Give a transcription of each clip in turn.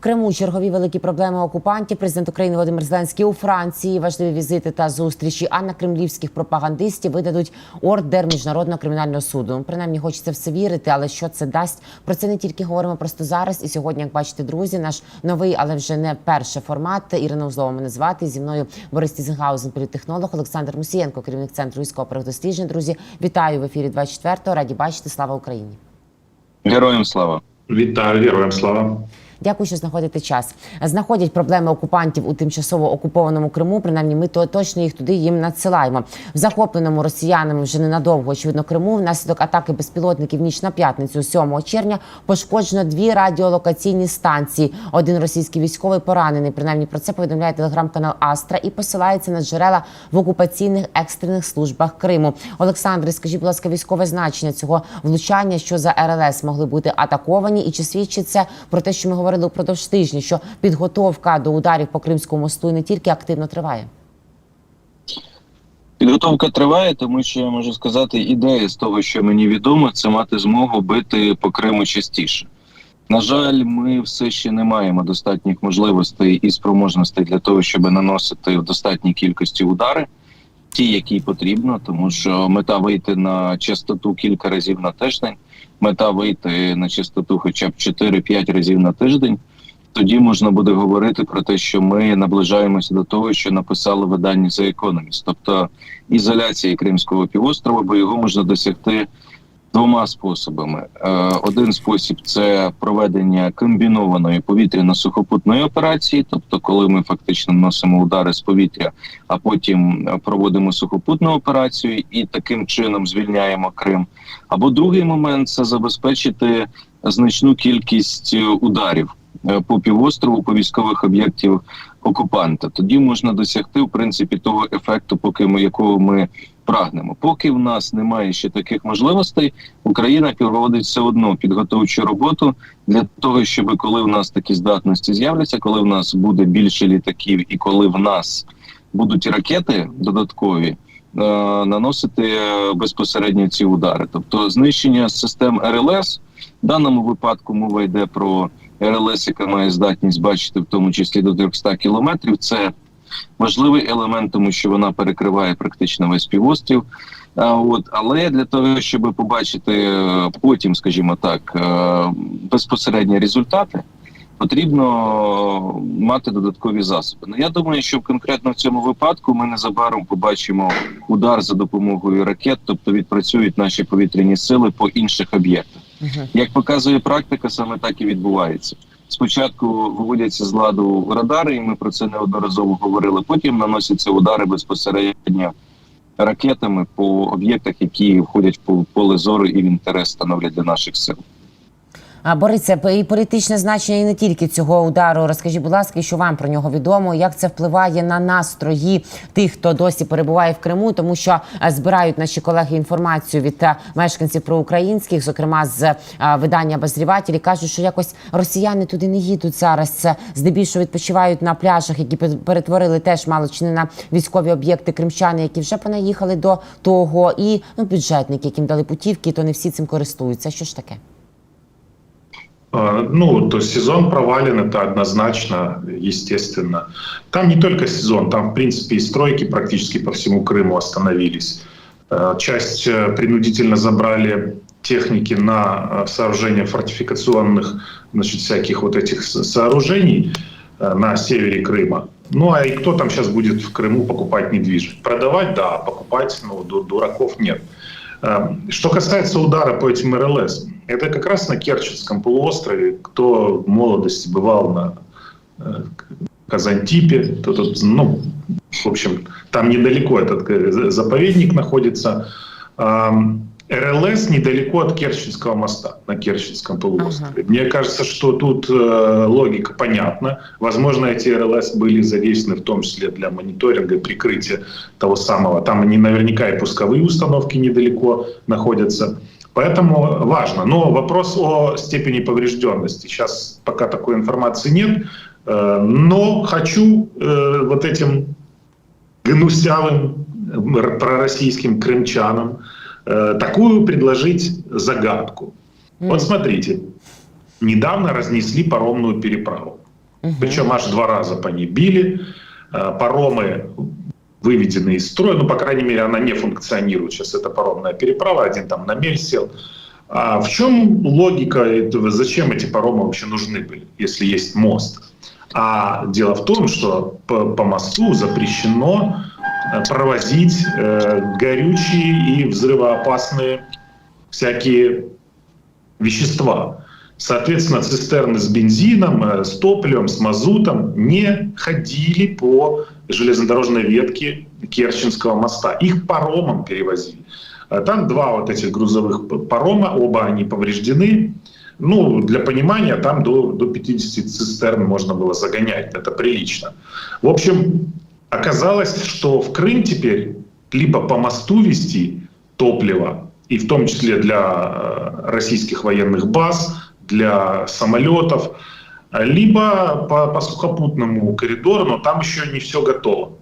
Криму чергові великі проблеми окупантів. Президент України Володимир Зеленський у Франції важливі візити та зустрічі. А на кремлівських пропагандистів видадуть ордер міжнародного кримінального суду. Принаймні хочеться все вірити, але що це дасть? Про це не тільки говоримо просто зараз. І сьогодні, як бачите, друзі, наш новий, але вже не перший формат. Ірина Узлова мене звати зі мною Борис Тізенгаузен, політтехнолог, Олександр Мусієнко, керівник центру військових досліджень. Друзі, вітаю в ефірі 24-го. Раді бачити. Слава Україні. Героям слава. Вітаю, героям слава. Дякую, що знаходите час. Знаходять проблеми окупантів у тимчасово окупованому Криму. Принаймні, ми то точно їх туди їм надсилаємо. В захопленому росіянами вже ненадовго, очевидно, Криму. Внаслідок атаки безпілотників ніч на п'ятницю, 7 червня, пошкоджено дві радіолокаційні станції. Один російський військовий поранений. Принаймні про це повідомляє телеграм-канал Астра і посилається на джерела в окупаційних екстрених службах Криму. Олександре, скажіть, будь ласка, військове значення цього влучання, що за РЛС могли бути атаковані, і чи свідчить це про те, що ми говорили упродовж тижня, що підготовка до ударів по Кримському мосту не тільки активно триває? Підготовка триває, тому що я можу сказати, ідея з того, що мені відомо, це мати змогу бити по Криму частіше. На жаль, ми все ще не маємо достатніх можливостей і спроможностей для того, щоб наносити в достатній кількості удари, ті, які потрібно, тому що мета вийти на частоту кілька разів на тиждень, мета вийти на чистоту, хоча б 4-5 разів на тиждень. Тоді можна буде говорити про те, що ми наближаємося до того, що написали видання The Economist, тобто ізоляції Кримського півострова, бо його можна досягти двома способами. Е, Один спосіб це проведення комбінованої повітряно-сухопутної операції, тобто, коли ми фактично наносимо удари з повітря, а потім проводимо сухопутну операцію і таким чином звільняємо Крим. Або другий момент це забезпечити значну кількість ударів е, по півострову, по військових об'єктів окупанта. Тоді можна досягти в принципі того ефекту, поки ми якого ми прагнемо. Поки в нас немає ще таких можливостей, Україна проводить все одно підготовчу роботу для того, щоб коли в нас такі здатності з'являться, коли в нас буде більше літаків, і коли в нас будуть ракети додаткові. е, Наносити безпосередньо ці удари, тобто знищення систем РЛС в даному випадку мова йде про РЛС, яка має здатність бачити в тому числі до 300 кілометрів. Це важливий елемент, тому що вона перекриває практично весь півострів. А, от, але для того, щоб побачити е, потім, скажімо так, е, безпосередні результати, потрібно мати додаткові засоби. Ну я думаю, що конкретно в цьому випадку ми незабаром побачимо удар за допомогою ракет, тобто відпрацюють наші повітряні сили по інших об'єктах. Як показує практика, саме так і відбувається. Спочатку виводяться з ладу радари, і ми про це неодноразово говорили. Потім наносяться удари безпосередньо ракетами по об'єктах, які входять в поле зору і в інтерес становлять для наших сил. А Борисе, і політичне значення і не тільки цього удару. Розкажіть, будь ласка, що вам про нього відомо? Як це впливає на настрої тих, хто досі перебуває в Криму, тому що е, збирають наші колеги інформацію від е, мешканців проукраїнських, зокрема з е, видання «Обозрівателі», кажуть, що якось росіяни туди не їдуть зараз. Здебільшого відпочивають на пляжах, які пе- перетворили теж мало чи не на військові об'єкти кримчани, які вже понаїхали до того, і ну бюджетники, яким дали путівки, то не всі цим користуються. Що ж таке? А, Ну, то есть сезон провален, это однозначно, естественно. Там не только сезон, там, в принципе, и стройки практически по всему Крыму остановились. Э, Часть э, принудительно забрали техники на э, сооружение фортификационных, значит, всяких вот этих сооружений на севере Крыма. Ну, а и кто там сейчас будет в Крыму покупать недвижимость? Продавать, да, покупать, ну, ду- дураков нет. Что касается удара по этим РЛС, это как раз на Керченском полуострове. Кто в молодости бывал на э, Казантипе, то тут, ну, в общем, там недалеко этот э, заповедник находится. РЛС недалеко от Керченского моста на Керченском полуострове. Мне кажется, что тут э, логика понятна. Возможно, эти РЛС были задействованы в том числе для мониторинга и прикрытия того самого. Там они наверняка и пусковые установки недалеко находятся. Поэтому важно. Но вопрос о степени поврежденности. Сейчас пока такой информации нет. Э, Но хочу э, вот этим гнусявым пророссийским крымчанам э, такую предложить загадку. Вот смотрите, недавно разнесли паромную переправу. Причем аж два раза по ней били. Паромы выведены из строя, ну, по крайней мере, она не функционирует. Сейчас это паромная переправа, один там на мель сел. А в чем логика этого? Зачем эти паромы вообще нужны были, если есть мост? А дело в том, что по, по мосту запрещено э, провозить э, горючие и взрывоопасные всякие вещества. Соответственно, цистерны с бензином, э, с топливом, с мазутом не ходили по железнодорожной ветке Керченского моста. Их паромом перевозили. А Там два вот этих грузовых парома, оба они повреждены. Ну, для понимания, там до, до 50 цистерн можно было загонять. Это прилично. В общем, оказалось, что в Крым теперь либо по мосту вести топливо, и в том числе для э, российских военных баз, для самолетов, либо по, по сухопутному коридору, но там еще не все готово.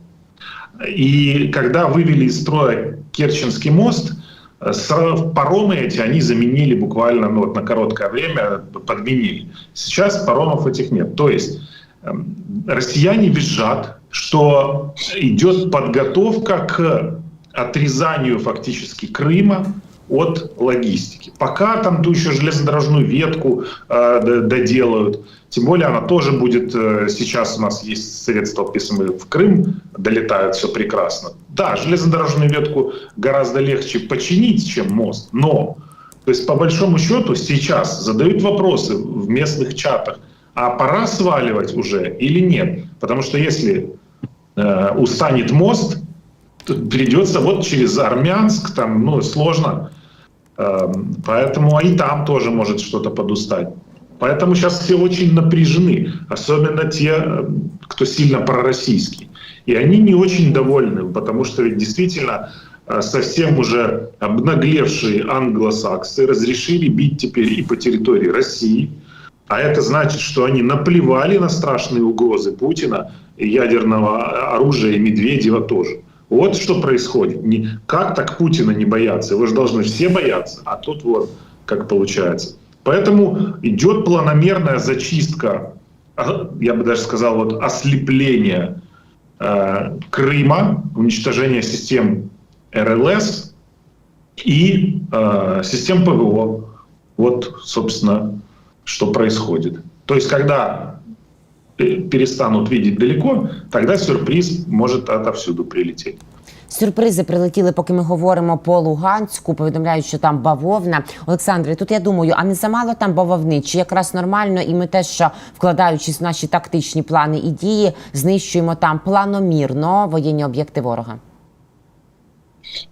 И когда вывели из строя Керченский мост, паромы эти они заменили буквально ну, вот на короткое время, подменили. Сейчас паромов этих нет. То есть эм, россияне визжат, что идет подготовка к отрезанию фактически Крыма от логистики. Пока там ту еще железнодорожную ветку э, доделают, тем более она тоже будет, э, сейчас у нас есть средства, вписанные в Крым, долетают все прекрасно. Да, железнодорожную ветку гораздо легче починить, чем мост, но то есть по большому счету сейчас задают вопросы в местных чатах, а пора сваливать уже или нет? Потому что если э, устанет мост, придется вот через Армянск, там, ну, сложно. Эм, Поэтому и там тоже может что-то подустать. Поэтому сейчас все очень напряжены, особенно те, э, кто сильно пророссийский. И они не очень довольны, потому что ведь действительно э, совсем уже обнаглевшие англосаксы разрешили бить теперь и по территории России. А это значит, что они наплевали на страшные угрозы Путина, ядерного оружия и Медведева тоже. Вот что происходит. Не, как так Путина не бояться? Его же должны все бояться. А тут вот как получается. Поэтому идет планомерная зачистка, а, я бы даже сказал, вот ослепление э, Крыма, уничтожение систем РЛС и э, систем ПВО. Вот, собственно, что происходит. То есть, когда перестанут видеть далеко, тогда сюрприз может отовсюду прилететь. Сюрпризи прилетіли, поки ми говоримо по Луганську. Повідомляють, що там бавовна. Олександре, тут я думаю, а не замало там бавовни? Чи якраз нормально, і ми те, що вкладаючись в наші тактичні плани і дії, знищуємо там планомірно воєнні об'єкти ворога?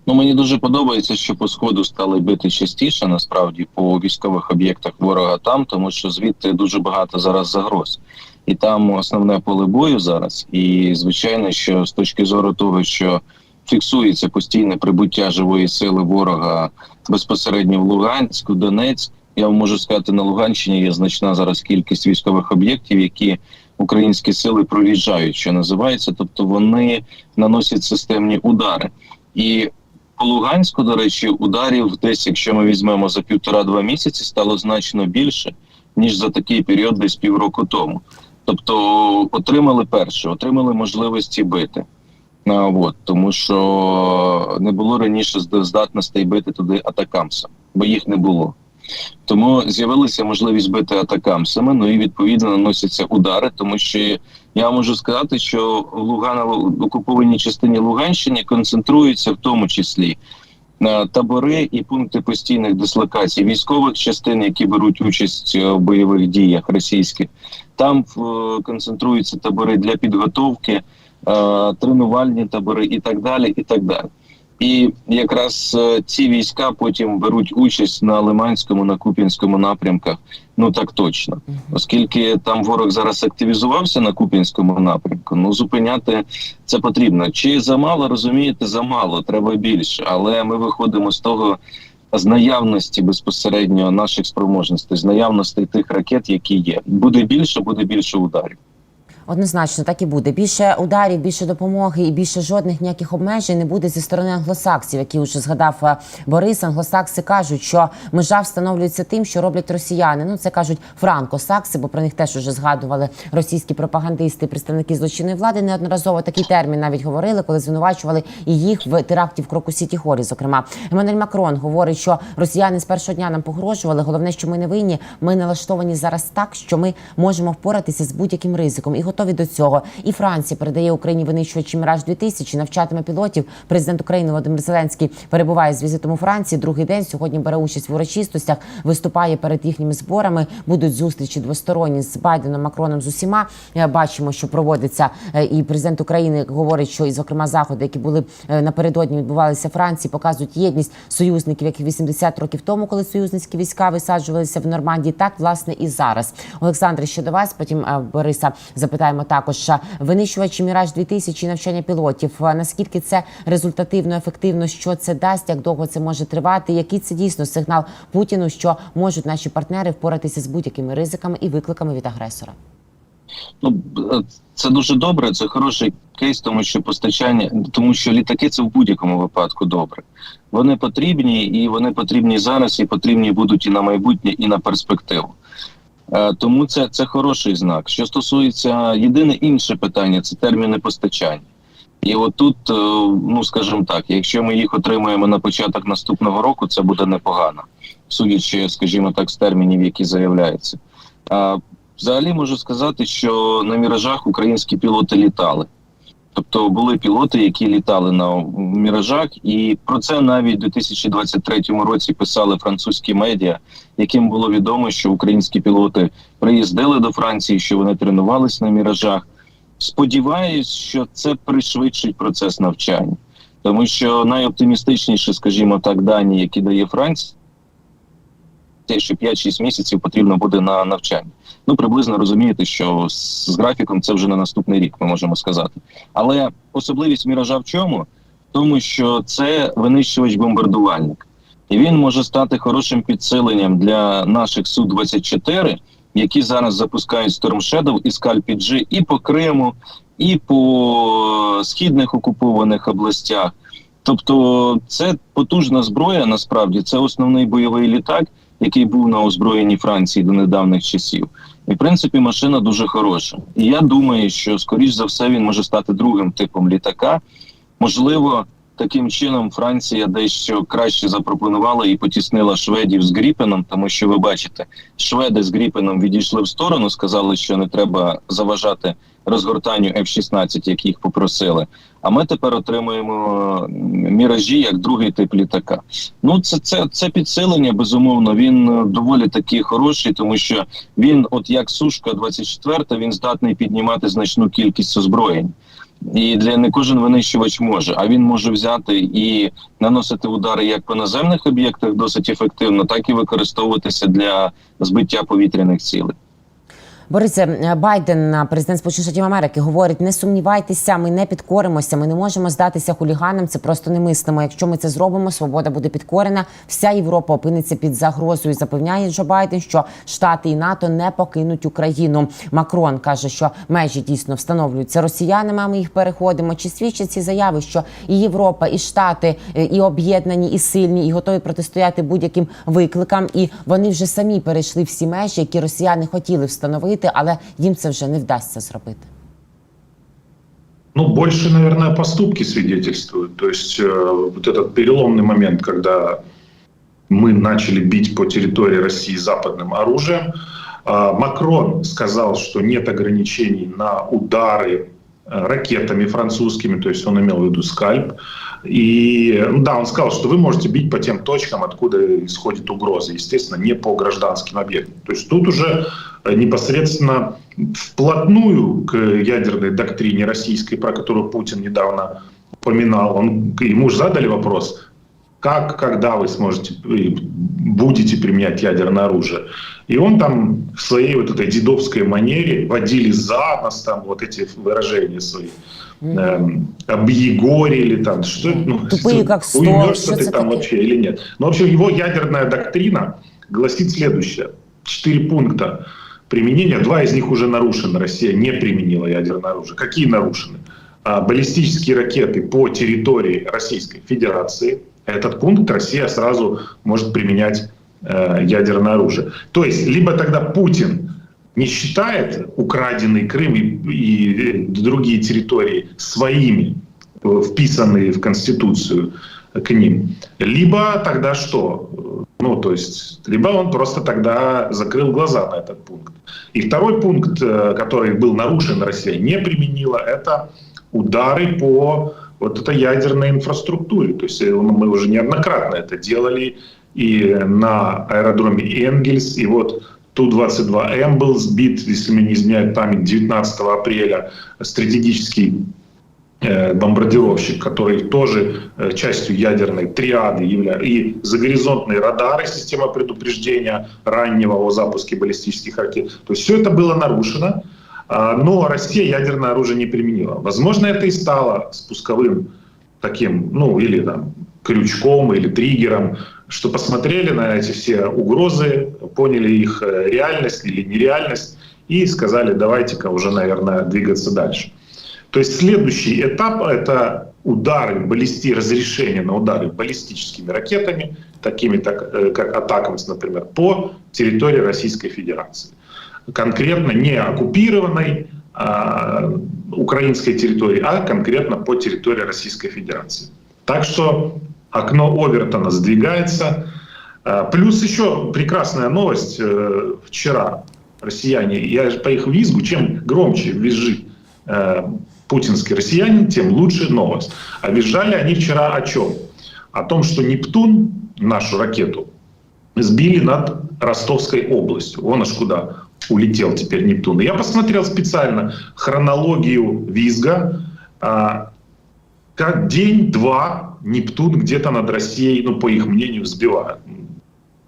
Ну мені дуже подобається, що по сходу стали бити частіше, насправді по військових об'єктах ворога там, тому що звідти дуже багато зараз загроз, і там основне поле бою зараз. І звичайно, що з точки зору того, що фіксується постійне прибуття живої сили ворога безпосередньо в Луганську, Донецьк. Я можу сказати, на Луганщині є значна зараз кількість військових об'єктів, які українські сили проїжджають, що називається, тобто вони наносять системні удари. І по Луганську, до речі, ударів десь, якщо ми візьмемо за півтора-два місяці, стало значно більше ніж за такий період, десь півроку тому. Тобто отримали перше, отримали можливості бити. А, от, тому що не було раніше зда- здатностей бити туди атакамсам, бо їх не було. Тому з'явилася можливість бити атакамсами, ну і відповідно наносяться удари, тому що я можу сказати, що Лугана в окупованій частині Луганщини концентруються в тому числі табори і пункти постійних дислокацій військових частин, які беруть участь е, в бойових діях російських. Там е, концентруються табори для підготовки, е, тренувальні табори і так далі. І так далі. І якраз е, ці війська потім беруть участь на Лиманському, на Куп'янському напрямках. Ну так точно, оскільки там ворог зараз активізувався на Куп'янському напрямку. Ну зупиняти це потрібно. Чи замало розумієте? Замало, треба більше. Але ми виходимо з того з наявності безпосередньо наших спроможностей, з наявності тих ракет, які є. Буде більше, буде більше ударів. Однозначно, так і буде. Більше ударів, більше допомоги і більше жодних ніяких обмежень не буде зі сторони англосаксів, які вже згадав е, Борис. Англосакси кажуть, що межа встановлюється тим, що роблять росіяни. Ну це кажуть франкосакси, бо про них теж уже згадували російські пропагандисти, представники злочинної влади. Неодноразово такий термін навіть говорили, коли звинувачували і їх в теракті в Кроку Сіті Хорі. Зокрема, Еммануель Макрон говорить, що росіяни з першого дня нам погрожували. Головне, що ми не винні. Ми налаштовані зараз так, що ми можемо впоратися з будь-яким ризиком і готові до цього. І Франція передає Україні винищувачі Міраж 2000 навчатиме пілотів. Президент України Володимир Зеленський перебуває з візитом у Франції. Другий день сьогодні бере участь в урочистостях, виступає перед їхніми зборами. Будуть зустрічі двосторонні з Байденом, Макроном з усіма. Е, Бачимо, що проводиться е, і президент України говорить, що і зокрема заходи, які були е, напередодні відбувалися Франції, показують єдність союзників, як і 80 років тому, коли союзницькі війська висаджувалися в Нормандії. Так власне і зараз. Олександр, ще до вас. Потім Бориса запитаємо також. е, Винищувачі Міраж 2000 навчання пілотів. Е, Наскільки це результативно, ефективно? Що це дасть? Як довго це може тривати? Який це дійсно сигнал Путіну, що можуть наші партнери впоратися з будь-якими ризиками і викликами від агресора? Ну це дуже добре. Це хороший кейс, тому що постачання, тому що літаки це в будь-якому випадку добре. Вони потрібні, і вони потрібні зараз, і потрібні будуть і на майбутнє, і на перспективу. Е, Тому це, це хороший знак. Що стосується єдине інше питання, це терміни постачання. І отут, е, ну скажімо так, якщо ми їх отримаємо на початок наступного року, це буде непогано, судячи, скажімо так, з термінів, які заявляються. А взагалі можу сказати, що на міражах українські пілоти літали. Тобто були пілоти, які літали на міражах, і про це навіть у 2023 році писали французькі медіа, яким було відомо, що українські пілоти приїздили до Франції, що вони тренувались на міражах. Сподіваюсь, що це пришвидшить процес навчання, тому що найоптимістичніші, скажімо так, дані, які дає Франція, те, що 5-6 місяців потрібно буде на навчання. Ну приблизно розумієте, що з графіком це вже на наступний рік, ми можемо сказати. Але особливість міража в чому? В тому, що це винищувач-бомбардувальник, і він може стати хорошим підсиленням для наших су 24 які зараз запускають Storm Shadow і Scalp G і по Криму, і по східних окупованих областях. Тобто, це потужна зброя. Насправді це основний бойовий літак, який був на озброєнні Франції до недавніх часів. І в принципі машина дуже хороша. І я думаю, що скоріш за все він може стати другим типом літака. Можливо, таким чином Франція дещо краще запропонувала і потіснила шведів з Гріпеном, тому що ви бачите, шведи з Гріпеном відійшли в сторону, сказали, що не треба заважати розгортанню F-16, як їх попросили. А ми тепер отримуємо міражі як другий тип літака. Ну, це це, це підсилення, безумовно. Він е, доволі таки хороший, тому що він, от як сушка 24, він здатний піднімати значну кількість озброєнь. І для не кожен винищувач може, а він може взяти і наносити удари як по наземних об'єктах досить ефективно, так і використовуватися для збиття повітряних цілей. Борисе Байден, президент Сполучених Штатів Америки, говорить: не сумнівайтеся, ми не підкоримося, ми не можемо здатися хуліганам. Це просто не мислимо. Якщо ми це зробимо, свобода буде підкорена. Вся Європа опиниться під загрозою. Запевняє Джо Байден, що Штати і НАТО не покинуть Україну. Макрон каже, що межі дійсно встановлюються росіянами. Ми їх переходимо. Чи свідчать ці заяви, що і Європа, і Штати, е, і об'єднані, і сильні, і готові протистояти будь-яким викликам? І вони вже самі перейшли всі межі, які росіяни хотіли встановити, але їм це вже не вдасться зробити. Ну, больше, наверное, поступки свидетельствуют. То есть э, вот этот переломный момент, когда мы начали бить по территории России западным оружием. А, Макрон сказал, что нет ограничений на удары э, ракетами французскими, то есть он имел в виду скальп. И ну да, он сказал, что вы можете бить по тем точкам, откуда исходит угроза, естественно, не по гражданским объектам. То есть тут уже э, непосредственно вплотную к ядерной доктрине российской, про которую Путин недавно упоминал, он, ему же задали вопрос, как, когда вы сможете, будете применять ядерное оружие. И он там в своей вот этой дедовской манере водили за нас там вот эти выражения свои. Эм, объегорили там, что ну, Тупые, как стол, уймешься ты там вообще или нет. Но, в общем, его ядерная доктрина гласит следующее. Четыре пункта. Применения. Два из них уже нарушены. Россия не применила ядерное оружие. Какие нарушены? А, Баллистические ракеты по территории Российской Федерации. Этот пункт Россия сразу может применять э, ядерное оружие. То есть, либо тогда Путин не считает украденный Крым и, и другие территории своими, э, вписанные в Конституцию к ним, либо тогда что? Ну, то есть, либо он просто тогда закрыл глаза на этот пункт. И второй пункт, э, который был нарушен, Россия не применила, это удары по вот этой ядерной инфраструктуре. То есть э, мы уже неоднократно это делали и на аэродроме Энгельс, и вот Ту-22М был сбит, если мне не изменяет память, 19 апреля. Стратегический бомбардировщик, который тоже э, частью ядерной триады является, и загоризонтные радары, система предупреждения раннего о запуске баллистических ракет. То есть все это было нарушено, а, но Россия ядерное оружие не применила. Возможно, это и стало спусковым таким, ну или там крючком или триггером, что посмотрели на эти все угрозы, поняли их э, реальность или нереальность и сказали, давайте-ка уже, наверное, двигаться дальше. То есть следующий этап – это удары, баллисти, разрешение на удары баллистическими ракетами, такими так, э, как «Атакамс», например, по территории Российской Федерации. Конкретно не оккупированной а, украинской территории, а конкретно по территории Российской Федерации. Так что окно Овертона сдвигается. А, Плюс еще прекрасная новость. э, Вчера россияне, я по их визгу, чем громче визжит э, путинский россиянин, тем лучше новость. Визжали они вчера о чем? О том, что Нептун, нашу ракету, сбили над Ростовской областью. Вон аж куда улетел теперь Нептун. Я посмотрел специально хронологию визга. А, как день-два Нептун где-то над Россией, ну, по их мнению, сбивают.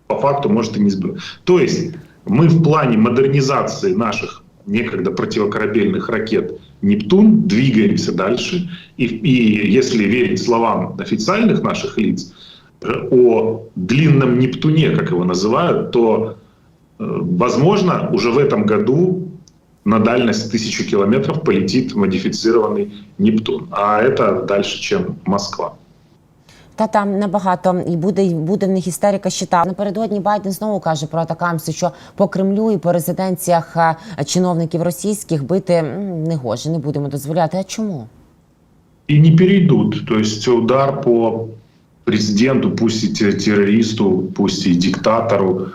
По факту, может, и не сбивают. То есть мы в плане модернизации наших некогда противокорабельных ракет «Нептун» двигаемся дальше. И, и если верить словам официальных наших лиц, э, о длинном Нептуне, как его называют, то, э, возможно, уже в этом году на дальность тысячу километров полетит модифицированный Нептун. А это дальше, чем Москва. Та там набагато і буде і буде в них істерика щита. Напередодні Байден знову каже про атакамси, що по Кремлю і по резиденціях е, чиновників російських бити м, не гоже, не будемо дозволяти. А чому? И не перейдут. То есть удар по президенту, пусть и те- террористу, пусть и диктатору,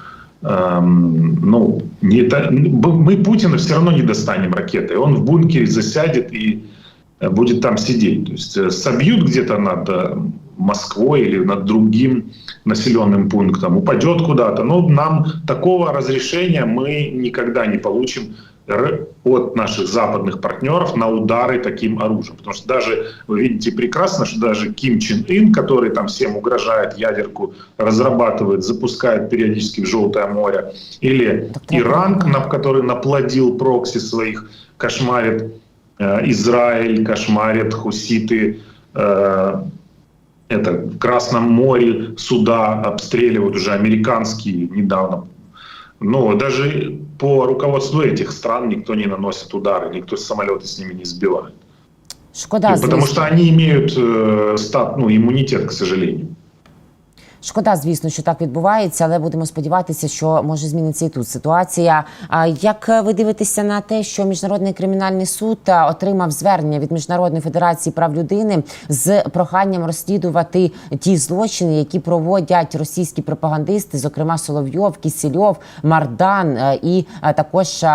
эм, ну, не, та- мы Путина все равно не достанем ракетой. Он в бункере засядет и э, будет там сидеть. То есть э, собьют где-то над э, Москвой или над другим населенным пунктом, упадет куда-то. Но нам такого разрешения мы никогда не получим от наших западных партнеров на удары таким оружием. Потому что даже, вы видите прекрасно, что даже Ким Чен Ын, который там всем угрожает, ядерку разрабатывает, запускает периодически в Желтое море, или треба Иран, который наплодил прокси своих, кошмарит э, Израиль, кошмарит хуситы, э, это в Красном море суда обстреливают уже американские недавно. Но даже по руководству этих стран никто не наносит удары, никто самолеты с ними не сбивает. Шкода, Потому что они имеют э, стат, ну, иммунитет, к сожалению. Шкода, звісно, що так відбувається, але будемо сподіватися, що може зміниться і тут ситуація. А як ви дивитеся на те, що міжнародний кримінальний суд отримав звернення від міжнародної федерації прав людини з проханням розслідувати ті злочини, які проводять російські пропагандисти, зокрема Соловйов, Кісільов, Мардан і також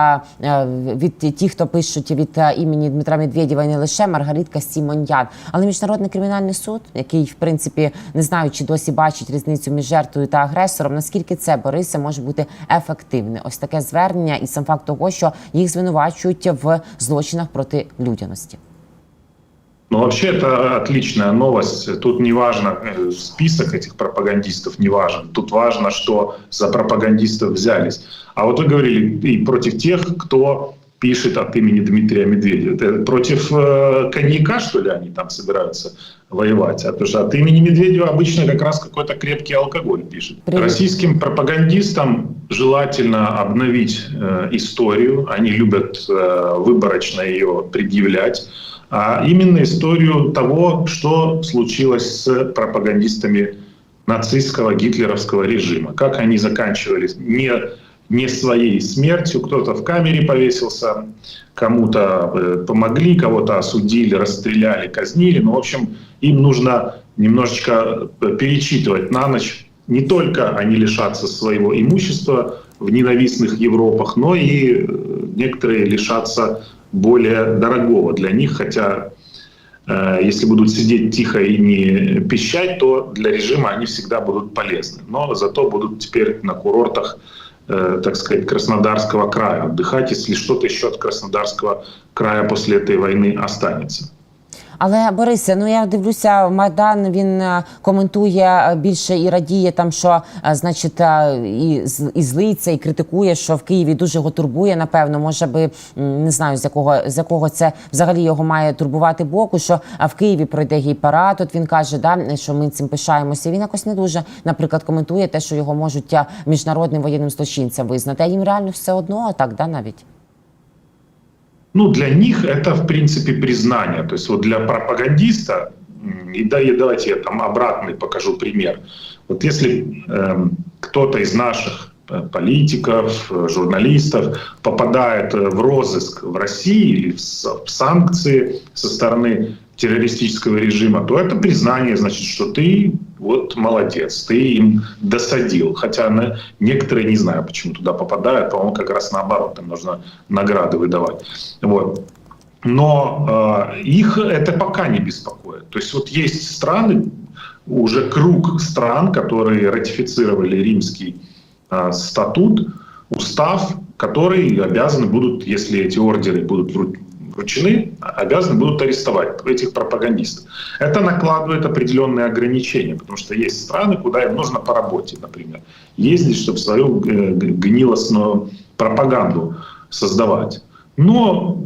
від ті, хто пишуть від імені Дмитра Медведєва, і не лише Маргаритка Сімоньян. Але міжнародний кримінальний суд, який в принципі не знаю, чи досі бачить різницю між жертвою та агресором, наскільки це Бориса може бути ефективне? Ось таке звернення, і сам факт того, що їх звинувачують в злочинах проти людяності. Ну, вообще, это отличная новость. Тут не важно, э, список этих пропагандистов не важен. Тут важно, что за пропагандистов взялись. А вот вы говорили и против тех, кто пишет от имени Дмитрия Медведева. Это против э, коньяка, что ли, они там собираются воевать? А то что от имени Медведева обычно как раз какой-то крепкий алкоголь пишет. Привет. Российским пропагандистам желательно обновить э, историю. Они любят э, выборочно ее предъявлять. А именно историю того, что случилось с пропагандистами нацистского гитлеровского режима. Как они заканчивались не, не своей смертью. Кто-то в камере повесился, кому-то э, помогли, кого-то осудили, расстреляли, казнили. Ну, в общем, им нужно немножечко э, перечитывать на ночь. Не только они лишатся своего имущества в ненавистных Европах, но и э, некоторые лишатся более дорогого для них, хотя если будут сидеть тихо и не пищать, то для режима они всегда будут полезны. Но зато будут теперь на курортах, так сказать, Краснодарского края отдыхать, если что-то еще от Краснодарского края после этой войны останется. Але Борисе, ну я дивлюся, Майдан він е, коментує е, більше і радіє там, що е, значить і, і злиться, і критикує, що в Києві дуже його турбує. Напевно, може би не знаю з якого з якого це взагалі його має турбувати боку. Що в Києві пройде гей-парад. От він каже, да що ми цим пишаємося. Він якось не дуже, наприклад, коментує те, що його можуть міжнародним воєнним злочинцем визнати. А їм реально все одно, так да навіть. Ну, для них это, в принципе, признание. То есть вот для пропагандиста, и, да, и давайте я там обратный покажу пример. Вот если эм, кто-то из наших э, политиков, э, журналистов попадает э, в розыск в России или в в санкции со стороны террористического режима, то это признание, значит, что ты вот молодец, ты им досадил. Хотя на, некоторые, не знаю, почему туда попадают, по-моему, как раз наоборот, там нужно награды выдавать. Вот. Но э, их это пока не беспокоит. То есть вот есть страны, уже круг стран, которые ратифицировали римский э, статут, устав, которые обязаны будут, если эти ордеры будут вручены, обязаны будут арестовать этих пропагандистов. Это накладывает определенные ограничения, потому что есть страны, куда им нужно по работе, например, ездить, чтобы свою э, гнилостную пропаганду создавать. Но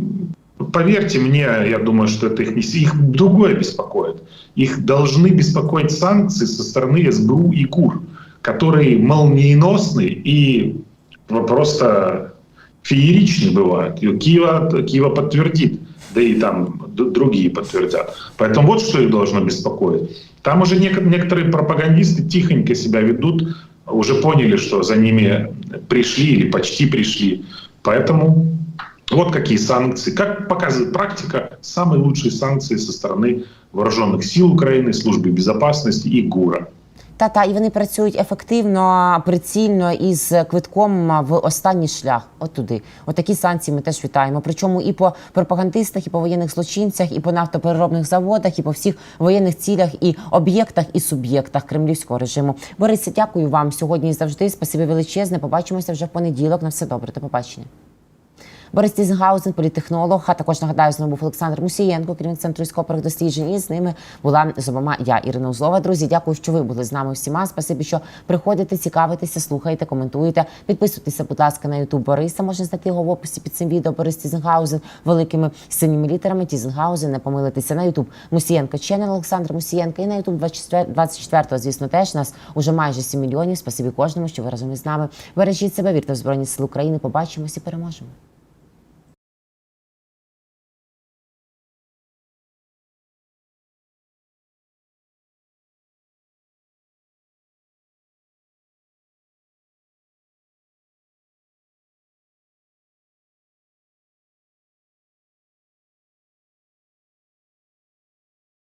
поверьте мне, я думаю, что это их с- их другое беспокоит. Их должны беспокоить санкции со стороны СБУ и ГУР, которые молниеносны и просто фееричны бывают. И Киева, Киева подтвердит, да и там другие подтвердят. Поэтому вот что их должно беспокоить. Там уже нек- некоторые пропагандисты тихонько себя ведут, уже поняли, что за ними пришли или почти пришли. Поэтому вот какие санкции. Как показывает практика, самые лучшие санкции со стороны вооруженных сил Украины, службы безопасности и ГУРа. Та та і вони працюють ефективно, прицільно із квитком в останній шлях. От туди. От такі санкції ми теж вітаємо. Причому і по пропагандистах, і по воєнних злочинцях, і по нафтопереробних заводах, і по всіх воєнних цілях і об'єктах і суб'єктах кремлівського режиму. Борисе, дякую вам сьогодні і завжди. Спасибі величезне. Побачимося вже в понеділок. На все добре. До побачення. Борис Тізенгаузен, політтехнолог, а також нагадаю, з нами був Олександр Мусієнко, керівник центру військових досліджень. І з ними була зокрема я, Ірина Узлова. Друзі, дякую, що ви були з нами всіма. Спасибі, що приходите, цікавитеся, слухаєте, коментуєте. Підписуйтеся, будь ласка, на Ютуб Бориса. Можна знайти його в описі під цим відео. Борис Тізенгаузен великими синіми літерами. Тізенгаузен, не помилитися на Ютуб Мусієнко, Ченел Олександр Мусієнко. І на Ютуб 24-го, звісно, теж нас уже майже 7 мільйонів. Спасибі кожному, що ви разом із нами. Бережіть себе, вірте в Збройні Сили України. Побачимось і переможемо.